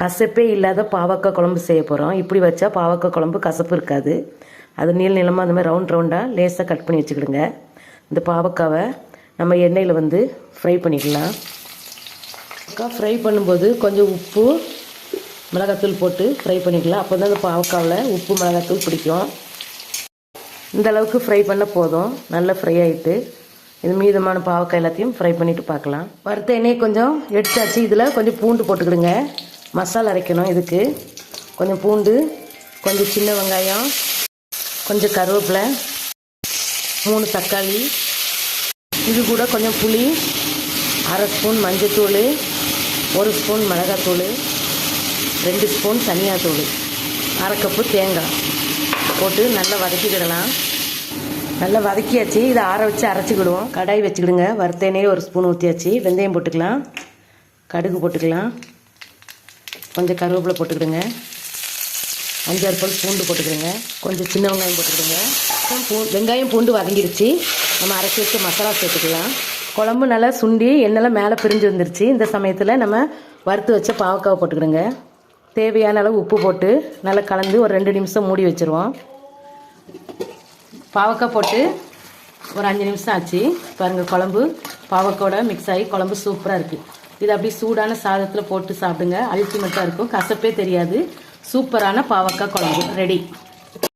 கசப்பே இல்லாத பாவக்காய் குழம்பு செய்ய போகிறோம் இப்படி வச்சா பாவக்காய் குழம்பு கசப்பு இருக்காது. அது நீள நீளமாக அந்த மாதிரி ரவுண்ட் ரவுண்டாக லேசாக கட் பண்ணி வச்சுக்கிடுங்க. இந்த பாவக்காவை நம்ம எண்ணெயில் வந்து ஃப்ரை பண்ணிக்கலாம். பாவக்காய் ஃப்ரை பண்ணும்போது கொஞ்சம் உப்பு மிளகாத்தூள் போட்டு ஃப்ரை பண்ணிக்கலாம். அப்போ தான் அந்த பாவக்காவில் உப்பு மிளகாத்தூள் பிடிக்கும். இந்த அளவுக்கு ஃப்ரை பண்ண போதும். நல்லா ஃப்ரை ஆகிட்டு இது மீதமான பாவக்காய் எல்லாத்தையும் ஃப்ரை பண்ணிவிட்டு பார்க்கலாம். வறுத்த எண்ணெய் கொஞ்சம் எடுத்தாச்சு. இதில் கொஞ்சம் பூண்டு போட்டுக்கிடுங்க. மசாலா அரைக்கணும் இதுக்கு. கொஞ்சம் பூண்டு கொஞ்சம் சின்ன வெங்காயம் கொஞ்சம் கருவேப்பிலை மூணு தக்காளி இது கூட கொஞ்சம் புளி அரை ஸ்பூன் மஞ்சத்தூள் ஒரு ஸ்பூன் மிளகாத்தூள் ரெண்டு ஸ்பூன் தனியாத்தூள் அரை கப்பு தேங்காய் போட்டு நல்லா வதக்கிக்கிடலாம். நல்லா வதக்கியாச்சு. இதை ஆற வச்சு அரைச்சிக்கிடுவோம். கடாய் வச்சுக்கிடுங்க. வறுத்த எண்ணெய் ஒரு ஸ்பூன் ஊற்றியாச்சு வெந்தயம் போட்டுக்கலாம். கடுகு போட்டுக்கலாம். கொஞ்சம் கருவேப்பிலை போட்டுக்கிடுங்க. அஞ்சாறு பல் பூண்டு போட்டுக்கிடுங்க. கொஞ்சம் சின்ன வெங்காயம் போட்டுக்கிடுங்க. பூ வெங்காயம் பூண்டு வதங்கிடுச்சு நம்ம அரைச்சி வச்சு மசாலா சேர்த்துக்கலாம். குழம்பு நல்லா சுண்டி எண்ணெய்லாம் மேலே பிரிஞ்சு வந்துருச்சு. இந்த சமயத்தில் நம்ம வறுத்து வச்ச பாவக்காவை போட்டுக்கிடுங்க. தேவையான அளவு உப்பு போட்டு நல்லா கலந்து ஒரு ரெண்டு நிமிஷம் மூடி வச்சுருவோம். பாவக்காய் போட்டு ஒரு அஞ்சு நிமிஷம் ஆச்சு. பாருங்கள் குழம்பு பாவக்காயோட மிக்ஸ் ஆகி குழம்பு சூப்பராக இருக்குது இது அப்படியே சூடான சாதத்தில் போட்டு சாப்பிடுங்க. அல்டிமேட்டாக இருக்கும். கசப்பே தெரியாது. சூப்பரான பாவக்காய் குழம்பு. ரெடி